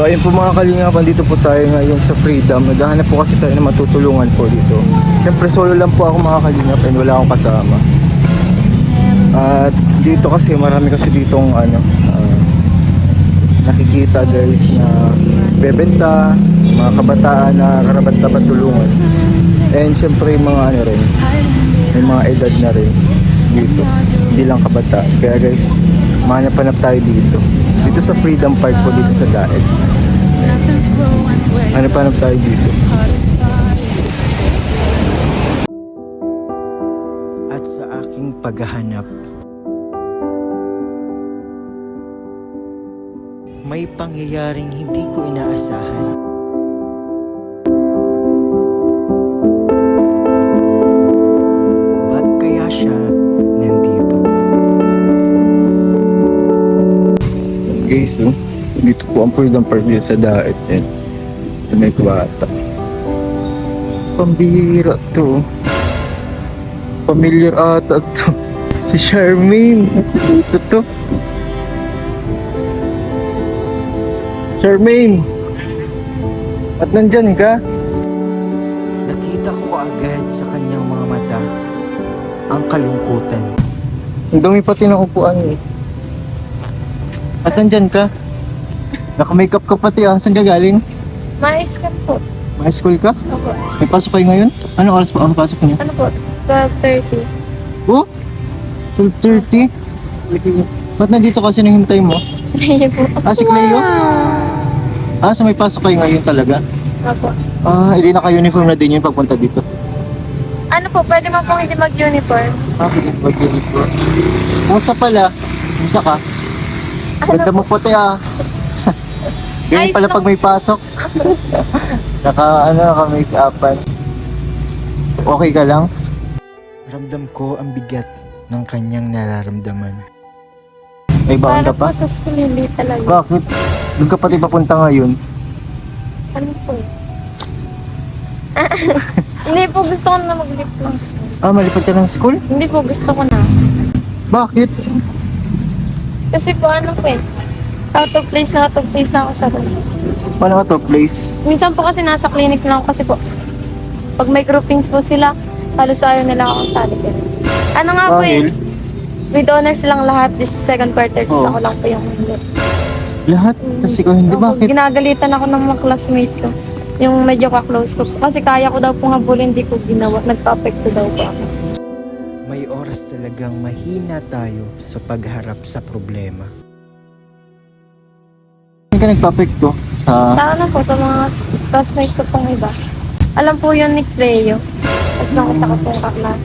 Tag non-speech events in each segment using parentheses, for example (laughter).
So ayun po mga kalingapan, dito po tayo ngayon sa Freedom. Naghahanap po kasi tayo ng matutulungan po dito. Siyempre solo lang po ako mga kalingapan, wala akong kasama. At dito kasi marami kasi ditong ano, ah, nakikita guys na bebenta, mga kabataan na karapat dapat tulungan. And siyempre mga ano rin, may mga edad na rin dito. Hindi lang kabata. Kaya guys, mahanap-hanap tayo dito. Dito sa Freedom Park po dito sa Daet. Hanap-hanap tayo dito. At sa aking paghahanap, may pangyayaring hindi ko inaasahan. Guys, no? dito po ang Freedom Park dito sa Daet. Yan. Sa may bata. Pambihira to. Familiar ata to. (laughs) Si Charmaine. Ito to. Charmaine! At nandyan ka? Nakita ko agad sa kanyang mga mata ang kalungkutan. Ang dumi pati ng upuan eh. At nandyan ka? Naka-makeup ka pati ah. Saan ka galing? Mais ka po. May school ka? Opo. May pasok kayo ngayon? Anong oras pa ang pasok niyo? Ano po? 12.30. Oh? 12.30? Ba't nandito kasi nahintay mo? Ayun po. Ah, si Cleo? Ah, so may pasok kayo ngayon talaga? Opo. Ah, hindi naka-uniform na din yun pagpunta dito. Ano po, pwede mo pong hindi mag-uniform. Ah, hindi mag-uniform. Kumusta pala? Kumusta ka? Ganda mo puti ah. (laughs) Ganyan pala lang. pag may pasok. (laughs) naka, ano, naka-make upan. Okay ka lang? Ramdam ko ang bigat ng kanyang nararamdaman. May baon Para ka pa? po sa school, hindi talaga. Bakit? Doon ka pati papunta ngayon. Ano po? (laughs) hindi po gusto ko na mag-lip lang. Ah, malipad ka ng school? Hindi po gusto ko na. Bakit? Kasi po ano po eh. Out of place na out of place na ako sa room. Paano ka to place? Minsan po kasi nasa clinic lang ako kasi po. Pag may groupings po sila, halos ayaw nila ako sali. Ano nga po Dahil? eh. With honors lang lahat this second quarter, tapos Oh. ako lang po yung hindi. Lahat? Tapos ikaw hindi. Opo, Bakit? Ginagalitan ako ng mga classmate ko. Yung medyo ka-close ko po. Kasi kaya ko daw pong habulin, hindi ko ginawa. Nagpa-apekto daw po ako. Oras talagang mahina tayo sa pagharap sa problema. Hindi ka nagpapekto sa... Sa ano po, sa mga classmates ko pong iba. Alam po yun ni Cleo. Tapos nakita ko pong kaklase.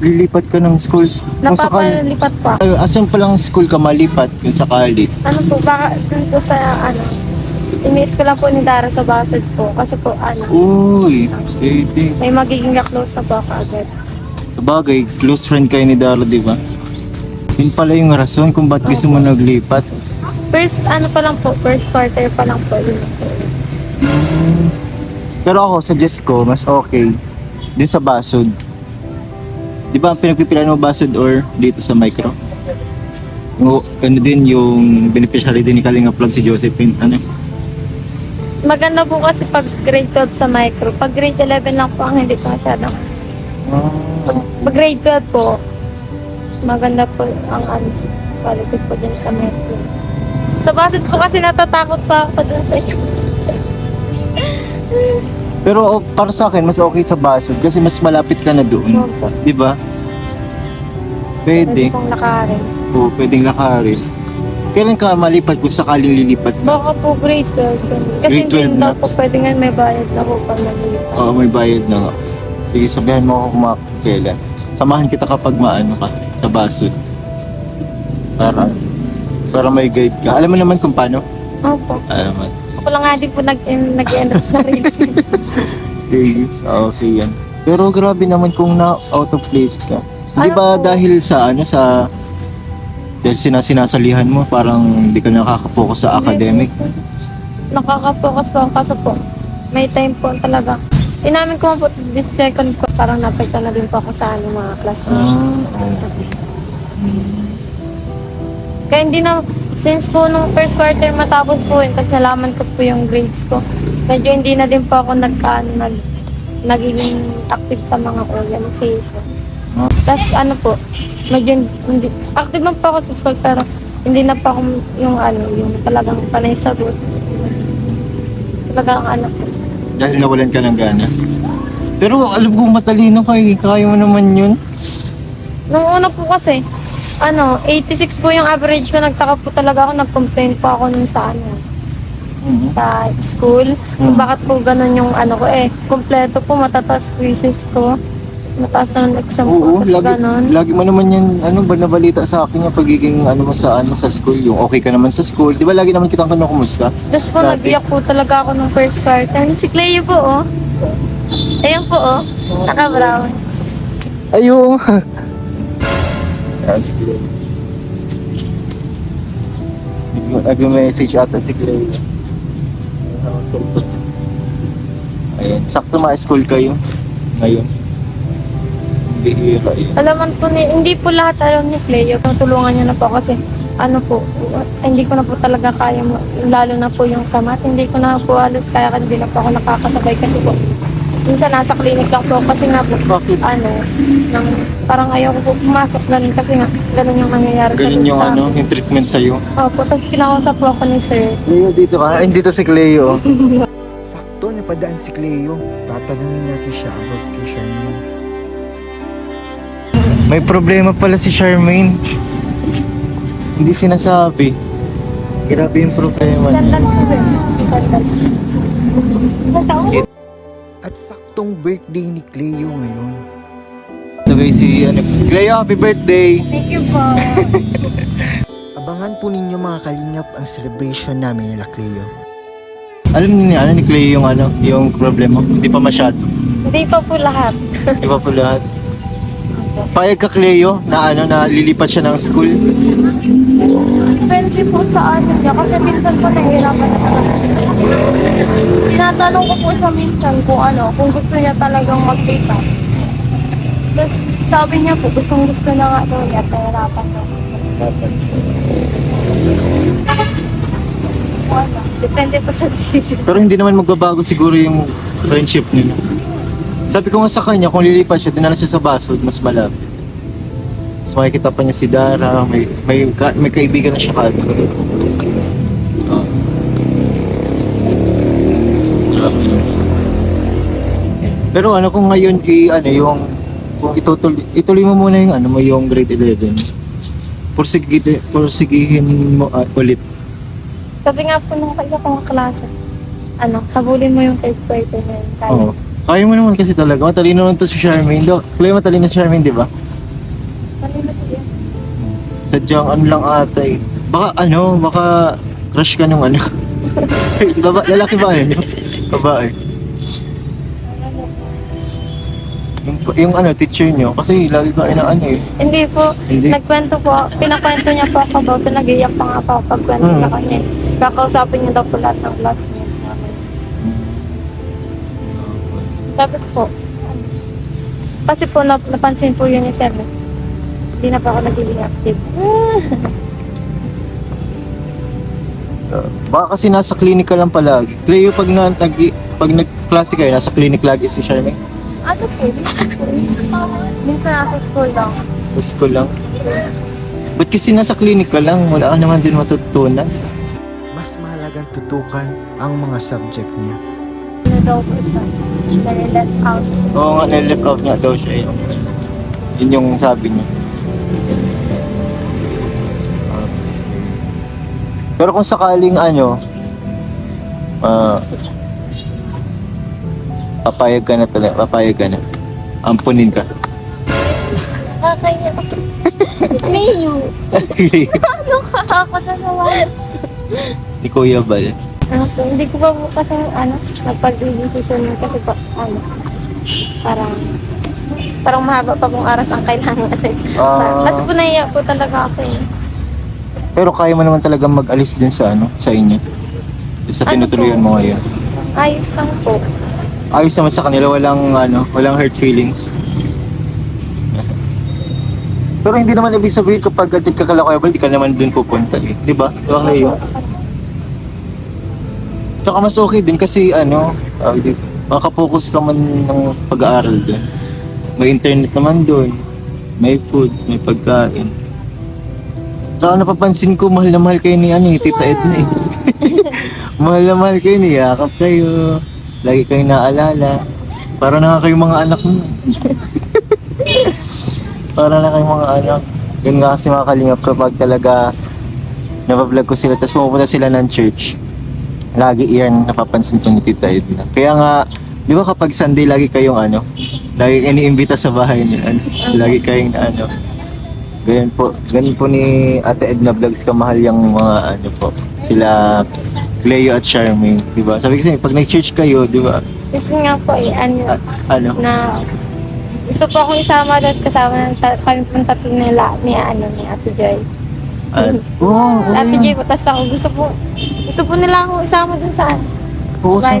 Lilipat ka ng school. Kung sakali... Napapalipat pa. Ay, asan pa lang school ka malipat kung sakali? Ano po, baka dun po sa ano, imiis ko lang po ni Dara sa Basad po. Kasi po ano, Uy, pwede. may magiging ka-close na po ako agad. Sabagay, close friend kayo ni Dara, di ba? Yun pala yung rason kung ba't gusto mo naglipat. First, ano pa lang po, first quarter pa lang po. Yun. Pero ako, suggest ko, mas okay din sa Basod. Di ba ang pinagpipilan mo Basod or dito sa Micro? O, ano din yung beneficiary din ni Kalinga Plug si Josephine. Ano? Maganda po kasi pag grade 12 sa micro. Pag grade 11 lang po ang hindi ko masyadong. Pag, pag grade 12 po, maganda po ang ano, quality po din sa micro. Sa basit po kasi natatakot pa ako dun sa (laughs) Pero para sa akin, mas okay sa Basod kasi mas malapit ka na doon. Opo. Di ba? Pwede Pwede. pong nakarin. Oo, pwedeng lakarin. Kailan ka malipat kung sakaling lilipat mo? Baka po grade 12. yun. Kasi Grade 12 hindi na. daw po pwede nga may bayad na po pa maglipat. Oo, may bayad na nga. Sige, sabihan mo ako kung. Samahan kita kapag maano ka sa Basod. Para, para may guide ka. Alam mo naman kung paano? Opo. Alam mo. Ako lang nga din po nag- nag-end up sa sarili. (laughs) Okay, okay yan. Pero grabe naman kung na out of place ka. Hindi Ano ba po? dahil sa ano sa dahil sina sinasalihan mo parang hindi ka nakaka-focus sa academic? Nakaka-focus po ako kaso po. May time po talaga. Inamin ko po this second ko parang napagta na din po ako sa ano, mga classmates. Ah, Kaya hindi na, Since po nung first quarter matapos po yun, tapos nalaman ko po yung grades ko, medyo hindi na din po ako nagka, nag, nagiging active sa mga organization. Ah. Tapos ano po, medyo hindi, active man po ako sa school pero hindi na po ako yung ano, yung talagang panay sagot. Talagang ano po. Dahil nawalan ka ng gana. Pero alam kong matalino ka eh. Kaya mo naman yun. Nung una po kasi, ano, 86 po yung average ko. Nagtaka po talaga ako, nag-complain po ako nun sa ano, sa school. Kung Mm. bakit po ganun yung ano ko eh. Kompleto po, matataas quizzes ko. Mataas na ng exam ko. Oo, Tapos lagi, ganun. lagi mo naman yan, ano ba nabalita sa akin yung pagiging ano mo sa ano sa school, yung okay ka naman sa school. Di ba lagi naman kitang kumusta? Tapos po, dati. nag-iyak po talaga ako nung first quarter. Si Cleo po, oh. Ayan po, oh. Naka-brown. Ayun. (laughs) Nag-message ata si Clay. Ayun. Sakto ma-school kayo ngayon. Bihira yun. Alaman po ni, hindi po lahat alam ni Cleo. Tutulungan niya na po kasi ano po, hindi ko na po talaga kaya, mo- lalo na po yung sa math, hindi ko na po halos kaya kasi hindi na po ako nakakasabay kasi po, minsan nasa clinic lang po kasi nga po, Bakit? ano, nang, parang ayaw ko po pumasok ganun kasi nga, ganun yung nangyayari sa Ganun yung sa ano, yung treatment sa'yo. Opo, tapos kinakausap po ako ni sir. Cleo, dito ka. Ay, dito si Cleo. (laughs) Sakto napadaan si Cleo. Tatanungin natin siya about kay Charmaine. May problema pala si Charmaine. Hindi sinasabi. Grabe yung problema niya. At saktong birthday ni Cleo ngayon. Ito guys, si ano, Cleo, happy birthday! Thank you po. (laughs) Abangan po ninyo mga kalingap ang celebration namin nila Cleo. Alam niyo ano ni Cleo yung ano, yung problema? Hindi pa masyado. Hindi pa po lahat. Iba po lahat. Payag ka Cleo na ano na lilipat siya ng school. Depende po sa ano niya kasi minsan po nahihirapan na talaga. Tinatanong ko po siya minsan kung ano, kung gusto niya talagang mag-take up. Tapos sabi niya po, gustong gusto na nga daw niya, nahihirapan daw. Wala. Depende po sa decision. Pero hindi naman magbabago siguro yung friendship nila. Sabi ko nga sa kanya, kung lilipat siya, dinala siya sa Basod, mas malapit. Mas makikita pa niya si Dara, may, may, ka, may kaibigan na siya. Ah. Grabe. Pero ano kung ngayon i ano yung kung itutuloy, ituloy mo muna yung ano mo yung grade 11. Pursige, pursigihin mo ah, ulit. Sabi nga po nung kaya kong klase, ano, habulin mo yung third quarter na yun. Kaya. Kaya mo naman kasi talaga. Matalino naman to si Charmaine. Do, Clay, matalino si Charmaine, di ba? Po yan. Sadyang ano lang ata eh. Baka ano, baka crush ka nung ano. (laughs) Baba, lalaki ba yun? Babae. Yung, yung ano, teacher nyo. Kasi lagi ka ina ano eh. Hindi po. Hindi. Nagkwento po, pinakwento niya po ako about it. Nag-iyak pa nga po pagkwento Mm. sa kanya. Kakausapin niya daw po lahat ng classmates namin. Sabi ko po, kasi po nap- napansin po yun ni Sir. Hindi na pa ako nagiging active. (laughs) Uh, baka kasi nasa clinic ka lang palagi. Cleo, pag, na, nag, pag nag-klase kayo, nasa clinic lagi si Charmaine. Ano po? Minsan nasa school lang. Sa school lang. Ba't kasi nasa clinic ka lang? Wala ka naman din matutunan. Mas mahalagang tutukan ang mga subject niya. Ano daw po? Nare-let out. Oo nga, nilip out nga daw siya yun. Yun yung sabi niya. Pero kung sakaling ano, ah, papayag ka na talaga, papayag ka na. Ampunin ka. Nakakaya. Mayo. (laughs) Ano ka? Ako na naman. Ni Kuya Bal. Ano po, hindi ko pa po kasi ano, nagpag-decision yun kasi po, ano, parang, parang mahaba pa pong aras ang kailangan. Ah. (laughs) kasi po naiya po talaga ako eh. Pero kaya mo naman talaga mag-alis din sa ano, sa inyo. Sa Ano tinutuloyan mo ngayon. Ayos lang po. Ayos naman sa kanila, walang ano, walang hurt feelings. (laughs) Pero hindi naman ibig sabihin kapag atit ka kala Kuya Bal, di ka naman dun pupunta eh. Di ba? Di ba Cleo? Tsaka mas okay din kasi ano, tawag dito, makapokus ka man ng pag-aaral dun. May internet naman dun. May foods, may pagkain. Tsaka napapansin ko, mahal na mahal kayo ni ano, eh, Tita Edna eh. (laughs) mahal na mahal kayo, niyakap kayo. Lagi kayong naalala. Para na nga kayong mga anak mo. (laughs) Para na kayong mga anak. Yun nga kasi mga kalingap kapag talaga nabablog ko sila tapos pumunta sila ng church. Lagi yan napapansin ko ni Tita Edna. Kaya nga, di ba kapag Sunday lagi kayong ano, lagi iniimbita sa bahay niyo, ano, lagi kayong na ano. Ganyan po, ganyan po ni Ate Edna Vlogs kamahal yung mga ano po, sila Cleo at Charmaine, di ba? Sabi kasi pag nag-church kayo, di ba? Gusto nga po eh, ano, Ano? na gusto po akong isama doon kasama ng ta- pong tatlo nila ni ano ni Ate Joy. Ano? Oo, oo, Ate po, tapos ako gusto po, gusto po nila akong isama doon sa ano. Oo, bahay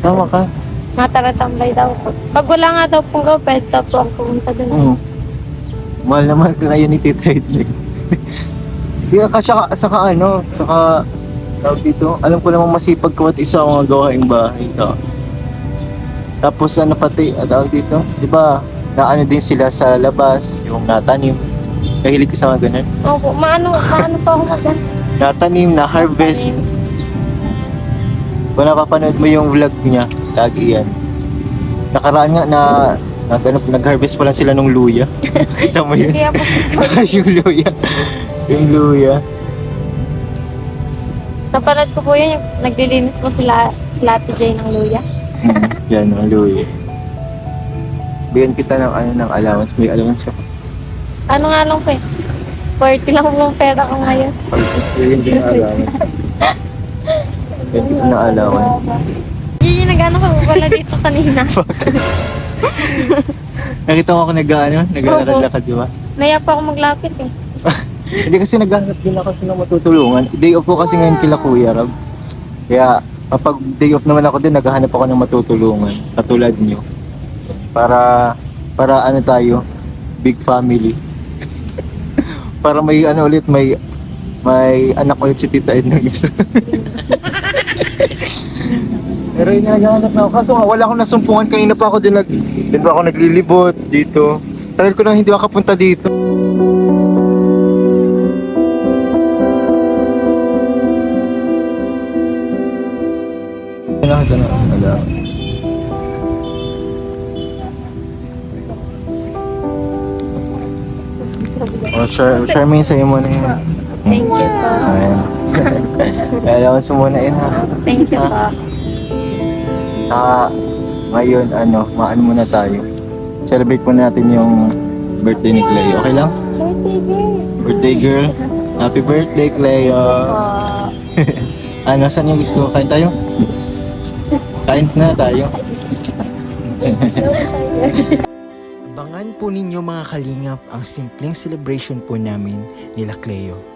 sama- ka. Mga taratambay daw po. Pag wala nga daw pong go, pwede daw po ako pumunta doon. Oo. Mahal naman ka ngayon ni Tita Edna. (laughs) Kaya ka saka, saka ano, saka tawag dito, alam ko namang masipag ka at isa ang mga gawaing bahay. No? Tapos ano pati, ah, tawag dito, di ba, naano din sila sa labas, yung natanim. Kahilig ko sa mga ganun. Opo, maano, maano pa ako mag Natanim, na harvest. Kung napapanood mo yung vlog niya, lagi yan. Nakaraan nga na nag, ano, nag-harvest pa lang sila ng luya. (laughs) Kita mo yun? Kaya po, (laughs) yung luya. Yung luya. napanood ko po yun, yung naglilinis po sila, sila Ate Joy ng luya. Mm, yan, ang luya. (laughs) Bigyan kita ng ano ng allowance. May allowance ka. Ano nga lang po eh. 40 lang po ang pera ko ngayon. Ng allowance. Bigyan kita ng allowance. Yun yung nag-ano ko wala dito kanina. (laughs) Nakita mo ako nag-ano, naglalakad-lakad, di ba? Naya pa ako maglapit eh. (laughs) Hindi kasi naghahanap din ako sila matutulungan. Day off ko kasi ngayon kila Kuya Rab. Kaya kapag day off naman ako din, naghahanap ako ng matutulungan. Katulad nyo. Para, para ano tayo, big family. Para may ano ulit, may may anak ulit si Tita Edna (laughs) isa. Pero yun, naghahanap na ako. Kaso nga, wala akong nasumpungan. Kanina pa ako din nag... Din ako naglilibot dito. Tagal ko nang hindi makapunta dito. Oh, Char Charmaine, sa'yo muna yun. Thank you po. Ayan. (laughs) Mo muna yun ha. Thank you po. Saka ngayon, ano, maano muna tayo. Celebrate muna natin yung birthday ni Cleo. Okay lang? Birthday girl. Birthday girl. Happy birthday, Cleo. (laughs) Ano, saan yung gusto? Kain tayo? Kain na tayo. Abangan po ninyo mga kalingap ang simpleng celebration po namin nila Cleo.